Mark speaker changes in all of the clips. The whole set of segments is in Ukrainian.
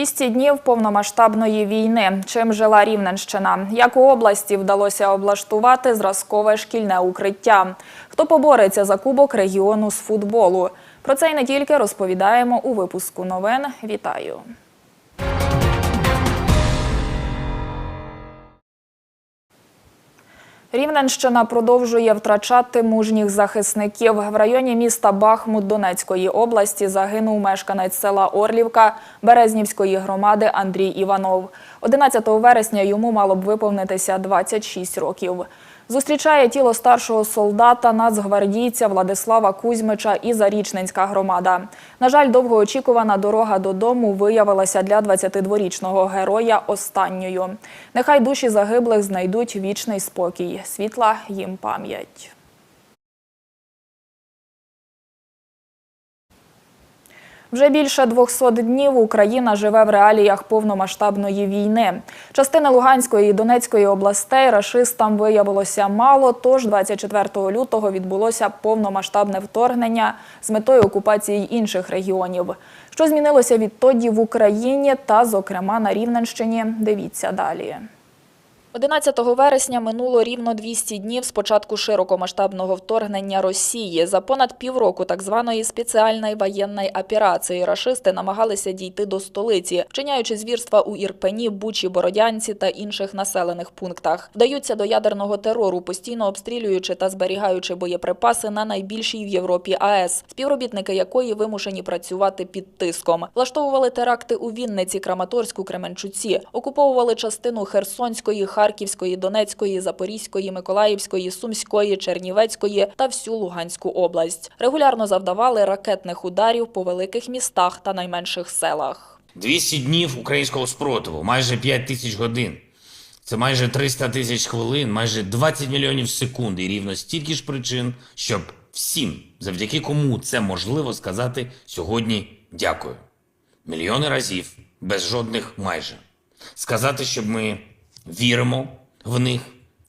Speaker 1: 200 днів повномасштабної війни. Чим жила Рівненщина? Як у області вдалося облаштувати зразкове шкільне укриття? Хто побореться за кубок регіону з футболу? Про це й не тільки розповідаємо у випуску новин. Вітаю! Рівненщина продовжує втрачати мужніх захисників. В районі міста Бахмут Донецької області загинув мешканець села Орлівка Березнівської громади Андрій Іванов. 11 вересня йому мало б виповнитися 26 років. Зустрічає тіло старшого солдата нацгвардійця Владислава Кузьмича і Зарічненська громада. На жаль, довгоочікувана дорога додому виявилася для 22-річного героя останньою. Нехай душі загиблих знайдуть вічний спокій. Світла їм пам'ять. Вже більше 200 днів Україна живе в реаліях повномасштабної війни. Частини Луганської і Донецької областей рашистам виявилося мало, тож 24 лютого відбулося повномасштабне вторгнення з метою окупації інших регіонів. Що змінилося відтоді в Україні та, зокрема, на Рівненщині? Дивіться далі. 11 вересня минуло рівно 200 днів з початку широкомасштабного вторгнення Росії. За понад півроку так званої спеціальної воєнної операції рашисти намагалися дійти до столиці, вчиняючи звірства у Ірпені, Бучі, Бородянці та інших населених пунктах. Вдаються до ядерного терору, постійно обстрілюючи та зберігаючи боєприпаси на найбільшій в Європі АЕС, співробітники якої вимушені працювати під тиском. Влаштовували теракти у Вінниці, Краматорську, Кременчуці, окуповували частину Херсонської, Харківської, Донецької, Запорізької, Миколаївської, Сумської, Чернівецької та всю Луганську область. Регулярно завдавали ракетних ударів по великих містах та найменших селах.
Speaker 2: 200 днів українського спротиву, майже 5 тисяч годин. Це майже 300 тисяч хвилин, майже 20 мільйонів секунд і рівно стільки ж причин, щоб всім, завдяки кому це можливо сказати сьогодні дякую. Мільйони разів, без жодних майже. Сказати, щоб ми віримо в них,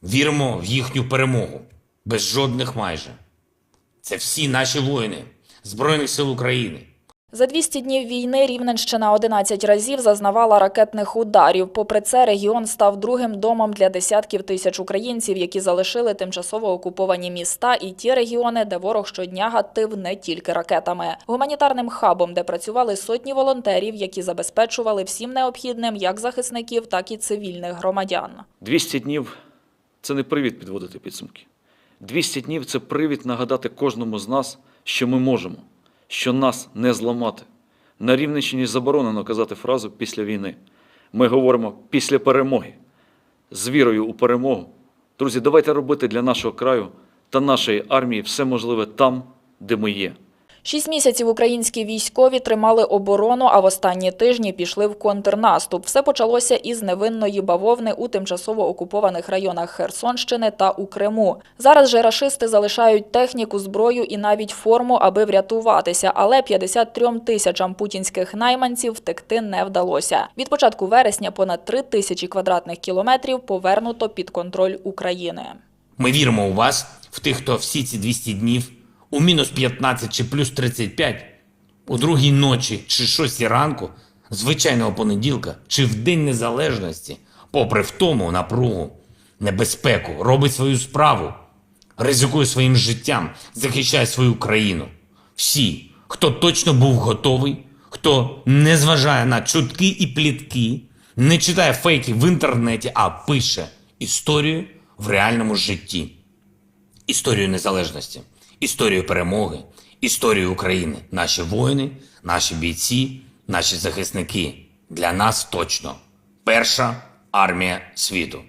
Speaker 2: віримо в їхню перемогу, без жодних майже. Це всі наші воїни Збройних сил України.
Speaker 1: За 200 днів війни Рівненщина 11 разів зазнавала ракетних ударів. Попри це, регіон став другим домом для десятків тисяч українців, які залишили тимчасово окуповані міста і ті регіони, де ворог щодня гатив не тільки ракетами. Гуманітарним хабом, де працювали сотні волонтерів, які забезпечували всім необхідним як захисників, так і цивільних громадян.
Speaker 3: 200 днів це не привід підводити підсумки. 200 днів це привід нагадати кожному з нас, що ми можемо, що нас не зламати. На Рівненщині заборонено казати фразу після війни. Ми говоримо після перемоги, з вірою у перемогу. Друзі, давайте робити для нашого краю та нашої армії все можливе там, де ми є.
Speaker 1: Шість місяців українські військові тримали оборону, а в останні тижні пішли в контрнаступ. Все почалося із невинної бавовни у тимчасово окупованих районах Херсонщини та у Криму. Зараз же рашисти залишають техніку, зброю і навіть форму, аби врятуватися, але 53 тисячам путінських найманців втекти не вдалося. Від початку вересня понад 3 тисячі квадратних кілометрів повернуто під контроль України.
Speaker 2: Ми віримо у вас, в тих, хто всі ці 200 днів у мінус 15 чи плюс 35, у другій ночі чи шостій ранку, звичайного понеділка чи в День Незалежності, попри втому, напругу, небезпеку, робить свою справу, ризикує своїм життям, захищає свою країну. Всі, хто точно був готовий, хто не зважає на чутки і плітки, не читає фейки в інтернеті, а пише історію в реальному житті історію незалежності, історію перемоги, історію України. Наші воїни, наші бійці, наші захисники для нас точно перша армія світу.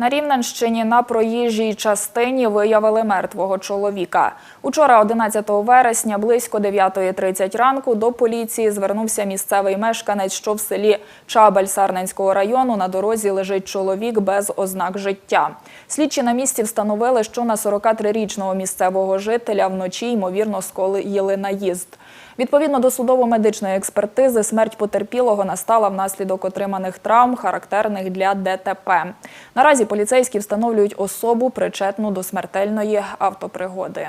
Speaker 1: На Рівненщині на проїжджій частині виявили мертвого чоловіка. Учора, 11 вересня, близько 9.30 ранку, до поліції звернувся місцевий мешканець, що в селі Чабель Сарненського району на дорозі лежить чоловік без ознак життя. Слідчі на місці встановили, що на 43-річного місцевого жителя вночі, ймовірно, скоїли наїзд. Відповідно до судово-медичної експертизи, смерть потерпілого настала внаслідок отриманих травм, характерних для ДТП. Наразі поліцейські встановлюють особу, причетну до смертельної автопригоди.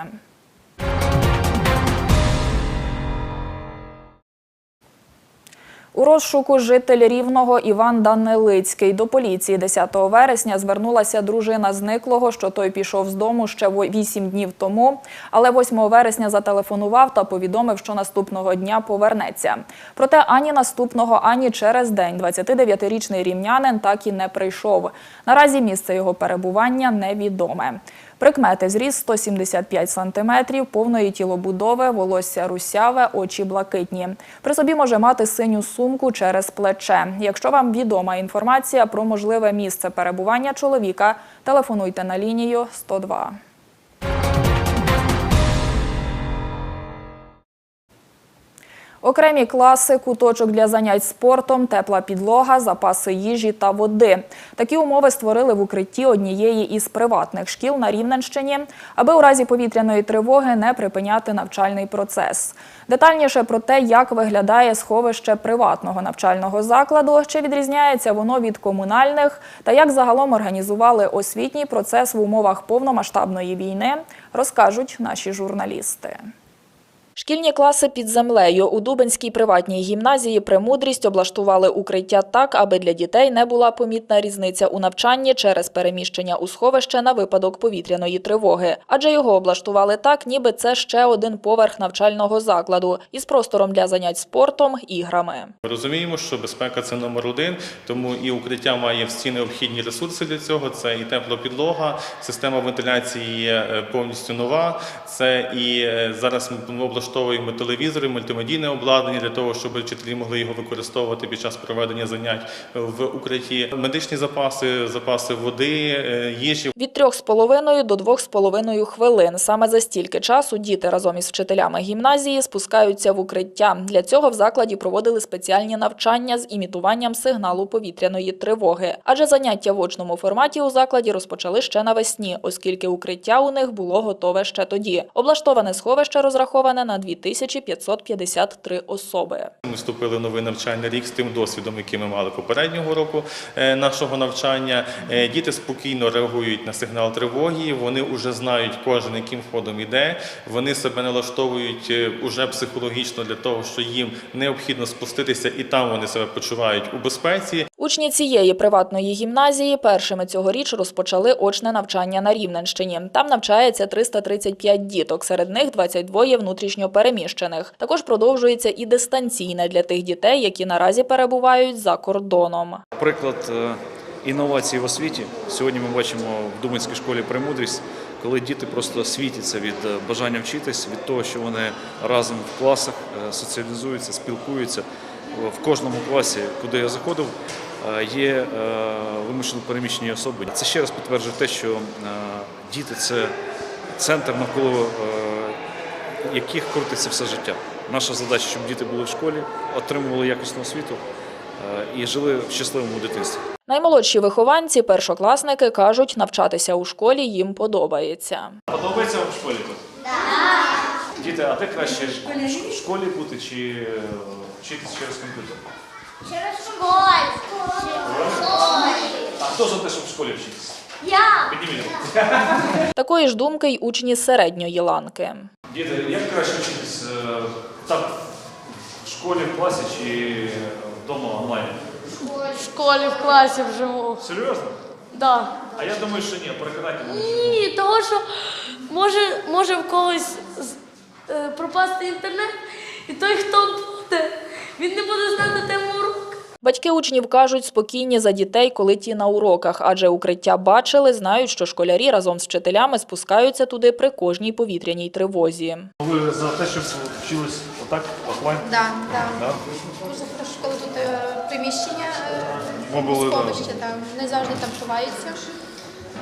Speaker 1: У розшуку житель Рівного Іван Данилицький. До поліції 10 вересня звернулася дружина зниклого, що той пішов з дому ще 8 днів тому. Але 8 вересня зателефонував та повідомив, що наступного дня повернеться. Проте ані наступного, ані через день 29-річний рівнянин так і не прийшов. Наразі місце його перебування невідоме. Прикмети зріст 175 сантиметрів, повної тілобудови, волосся русяве, очі блакитні. При собі може мати синю сумку через плече. Якщо вам відома інформація про можливе місце перебування чоловіка, телефонуйте на лінію 102. Окремі класи, куточок для занять спортом, тепла підлога, запаси їжі та води. Такі умови створили в укритті однієї із приватних шкіл на Рівненщині, аби у разі повітряної тривоги не припиняти навчальний процес. Детальніше про те, як виглядає сховище приватного навчального закладу, чи відрізняється воно від комунальних, та як загалом організували освітній процес в умовах повномасштабної війни, розкажуть наші журналісти. Шкільні класи під землею у Дубенській приватній гімназії «Премудрість» облаштували укриття так, аби для дітей не була помітна різниця у навчанні через переміщення у сховище на випадок повітряної тривоги. Адже його облаштували так, ніби це ще один поверх навчального закладу із простором для занять спортом, іграми.
Speaker 4: Ми розуміємо, що безпека це номер один, тому і укриття має всі необхідні ресурси для цього. Це і тепла підлога, система вентиляції е, повністю нова. Це і е, зараз ми облаштовуємо телевізори, мультимедійне обладнання для того, щоб вчителі могли його використовувати під час проведення занять в укритті. Медичні запаси, запаси води, е, їжі.
Speaker 1: Від трьох з половиною до двох з половиною хвилин. Саме за стільки часу діти разом із вчителями гімназії спускаються в укриття. Для цього в закладі проводили спеціальні навчання з імітуванням сигналу повітряної тривоги. Адже заняття в очному форматі у закладі розпочали ще навесні, оскільки укриття у них було готове ще тоді. Облаштоване сховище розраховане на 2553 особи.
Speaker 4: Ми вступили в новий навчальний рік з тим досвідом, який ми мали попереднього року е, нашого навчання. Е, Діти спокійно реагують на сигнал тривоги. Вони вже знають кожен, яким ходом іде. Вони себе налаштовують е, уже психологічно для того, що їм необхідно спуститися, і там вони себе почувають у безпеці.
Speaker 1: Учні цієї приватної гімназії першими цьогоріч розпочали очне навчання на Рівненщині. Там навчається 335 діток, серед них 22 внутрішньо переміщених. Також продовжується і дистанційне для тих дітей, які наразі перебувають за кордоном.
Speaker 3: Приклад е, інновацій в освіті. Сьогодні ми бачимо в Думанській школі премудрість, коли діти просто світяться від е, бажання вчитись, від того, що вони разом в класах е, соціалізуються, спілкуються. В кожному класі, куди я заходив, є е, вимушено переміщені особи. Це ще раз підтверджує те, що е, діти це центр, навколо е, яких крутиться все життя. Наша задача, щоб діти були в школі, отримували якісну освіту е, і жили в щасливому дитинстві.
Speaker 1: Наймолодші вихованці, першокласники, кажуть, навчатися у школі їм подобається.
Speaker 3: Подобається вам в школі тут? Так. Діти, а де краще в школі бути чи е, вчитися через комп'ютер?
Speaker 5: Через.
Speaker 3: А хто за те, щоб в школі вчитися?
Speaker 5: Я.
Speaker 3: Підніміть руку.
Speaker 1: Такої ж думки й учні середньої ланки.
Speaker 3: Діти, як краще вчитись? е, Так, в школі, в класі чи вдома онлайн?
Speaker 5: В школі в класі вживу.
Speaker 3: Серйозно?
Speaker 5: Да.
Speaker 3: А я думаю, що ні, переконайте мене.
Speaker 5: Ні, того що може, може в когось з- е, пропасти інтернет, і той, хто буде, він не буде знати тему уроку.
Speaker 1: Батьки учнів кажуть, спокійні за дітей, коли ті на уроках, адже укриття бачили, знають, що школярі разом з вчителями спускаються туди при кожній повітряній тривозі.
Speaker 6: Ви за те, щоб вчились отак, офлайн?
Speaker 7: Да, да.
Speaker 6: Да?
Speaker 7: Дуже хорошо, коли тут е, приміщення, е, сховище, там не завжди там ховаються.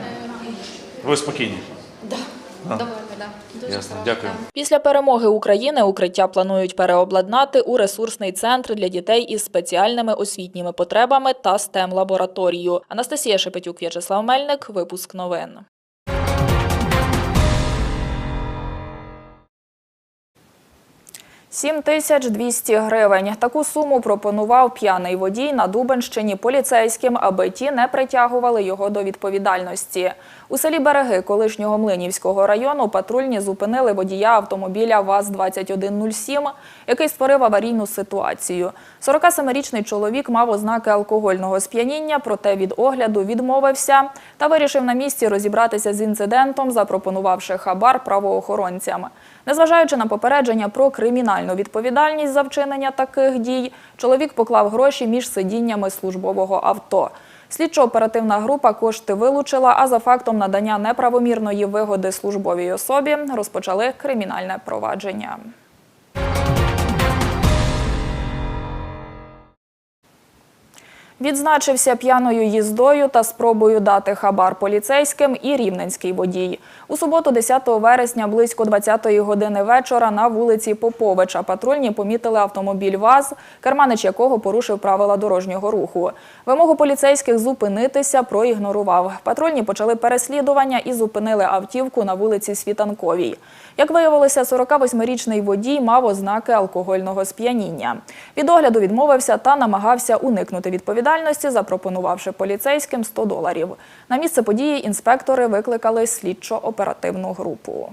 Speaker 7: Е,
Speaker 6: Ви спокійні.
Speaker 7: Довольно, Дуже
Speaker 6: Ясно,
Speaker 7: правда.
Speaker 6: дякую.
Speaker 1: Після перемоги України укриття планують переобладнати у ресурсний центр для дітей із спеціальними освітніми потребами та stem лабораторію Анастасія Шепетюк, В'ячеслав Мельник. Випуск новин. 7200 гривень. Таку суму пропонував п'яний водій на Дубенщині поліцейським, аби ті не притягували його до відповідальності. У селі Береги колишнього Млинівського району патрульні зупинили водія автомобіля ВАЗ-2107, який створив аварійну ситуацію. 47-річний чоловік мав ознаки алкогольного сп'яніння, проте від огляду відмовився та вирішив на місці розібратися з інцидентом, запропонувавши хабар правоохоронцям. Незважаючи на попередження про кримінальну відповідальність за вчинення таких дій, чоловік поклав гроші між сидіннями службового авто. Слідчо-оперативна група кошти вилучила, а за фактом надання неправомірної вигоди службовій особі розпочали кримінальне провадження. Відзначився п'яною їздою та спробою дати хабар поліцейським і рівненський водій. У суботу, 10 вересня, близько 20-ї години вечора на вулиці Поповича патрульні помітили автомобіль ВАЗ, керманич якого порушив правила дорожнього руху. Вимогу поліцейських зупинитися проігнорував. Патрульні почали переслідування і зупинили автівку на вулиці Світанковій. Як виявилося, 48-річний водій мав ознаки алкогольного сп'яніння. Від огляду відмовився та намагався уникнути відповідальності, запропонувавши поліцейським 100 доларів. На місце події інспектори викликали слідчо-оперативну групу.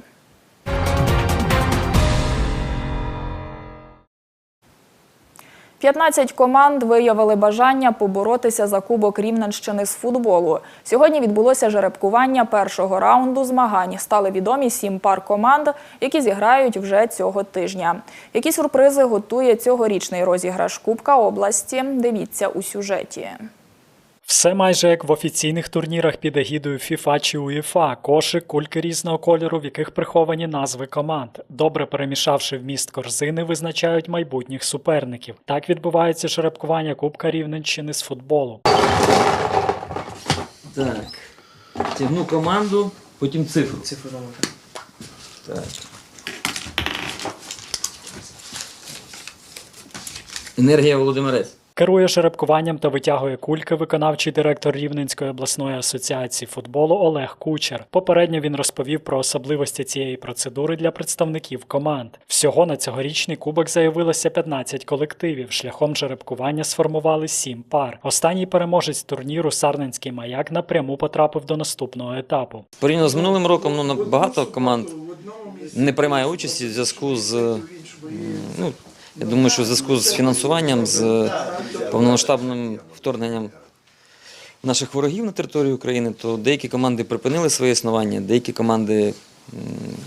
Speaker 1: П'ятнадцять команд виявили бажання поборотися за Кубок Рівненщини з футболу. Сьогодні відбулося жеребкування першого раунду змагань. Стали відомі сім пар команд, які зіграють вже цього тижня. Які сюрпризи готує цьогорічний розіграш Кубка області? Дивіться у сюжеті.
Speaker 8: Все майже як в офіційних турнірах під егідою FIFA чи UEFA. Кошик, кульки різного кольору, в яких приховані назви команд. Добре перемішавши вміст корзини, визначають майбутніх суперників. Так відбувається жеребкування Кубка Рівненщини з футболу.
Speaker 9: Так. Тягну команду, потім цифру. Цифру Так. Енергія Володимирець.
Speaker 8: Керує жеребкуванням та витягує кульки виконавчий директор Рівненської обласної асоціації футболу Олег Кучер. Попередньо він розповів про особливості цієї процедури для представників команд. Всього на цьогорічний кубок заявилося 15 колективів. Шляхом жеребкування сформували 7 пар. Останній переможець турніру Сарненський маяк напряму потрапив до наступного етапу.
Speaker 9: Порівняно з минулим роком, ну, багато команд не приймає участі в зв'язку з. Ну, я думаю, що в зв'язку з фінансуванням, з повномасштабним вторгненням наших ворогів на територію України, то деякі команди припинили своє існування, деякі команди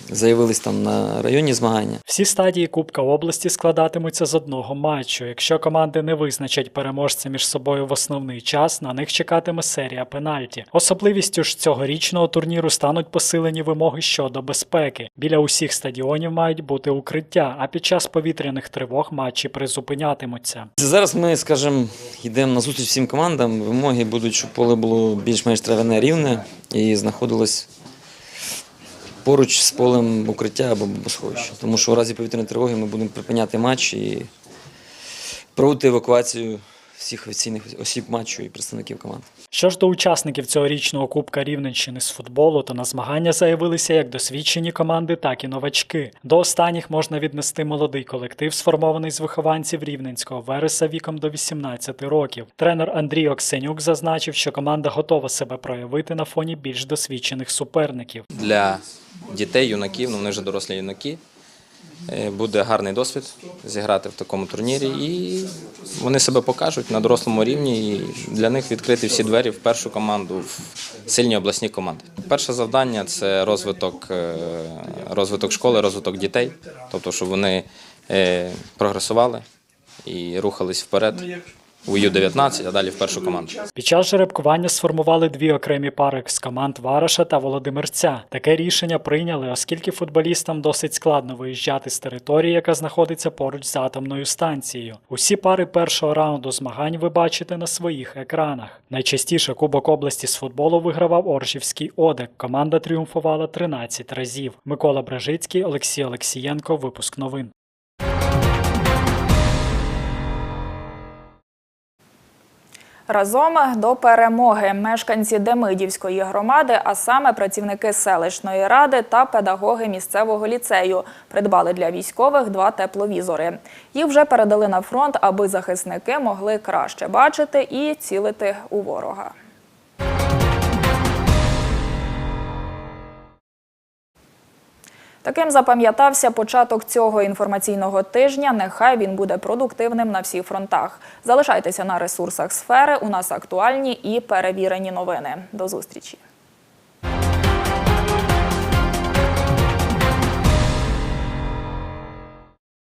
Speaker 9: заявились там на районні змагання.
Speaker 8: Всі стадії Кубка області складатимуться з одного матчу. Якщо команди не визначать переможця між собою в основний час, на них чекатиме серія пенальті. Особливістю ж цьогорічного турніру стануть посилені вимоги щодо безпеки. Біля усіх стадіонів мають бути укриття, а під час повітряних тривог матчі призупинятимуться.
Speaker 9: Зараз ми, скажімо, йдемо на зустріч всім командам. Вимоги будуть, щоб поле було більш-менш травяне рівне і знаходилось поруч з полем укриття або бомбосховища. Тому що у разі повітряної тривоги ми будемо припиняти матч і проводити евакуацію всіх офіційних осіб матчу і представників команд.
Speaker 8: Що ж до учасників цьогорічного Кубка Рівненщини з футболу, то на змагання заявилися як досвідчені команди, так і новачки. До останніх можна віднести молодий колектив, сформований з вихованців рівненського вереса віком до 18 років. Тренер Андрій Оксенюк зазначив, що команда готова себе проявити на фоні більш досвідчених суперників.
Speaker 10: для дітей, юнаків, ну вони вже дорослі юнаки. Е, Буде гарний досвід зіграти в такому турнірі, і вони себе покажуть на дорослому рівні. І для них відкрити всі двері в першу команду, в сильні обласні команди. Перше завдання це розвиток, е, розвиток школи, розвиток дітей, тобто, щоб вони е, прогресували і рухались вперед у Ю-19, а далі в першу команду.
Speaker 8: Під час жеребкування сформували дві окремі пари з команд Вараша та Володимирця. Таке рішення прийняли, оскільки футболістам досить складно виїжджати з території, яка знаходиться поруч з атомною станцією. Усі пари першого раунду змагань ви бачите на своїх екранах. Найчастіше Кубок області з футболу вигравав Оршівський Одек. Команда тріумфувала 13 разів. Микола Бражицький, Олексій Олексієнко. Випуск новин.
Speaker 1: Разом до перемоги мешканці Демидівської громади, а саме працівники селищної ради та педагоги місцевого ліцею, придбали для військових два тепловізори. Їх вже передали на фронт, аби захисники могли краще бачити і цілити у ворога. Таким запам'ятався початок цього інформаційного тижня. Нехай він буде продуктивним на всіх фронтах. Залишайтеся на ресурсах сфери. У нас актуальні і перевірені новини. До зустрічі.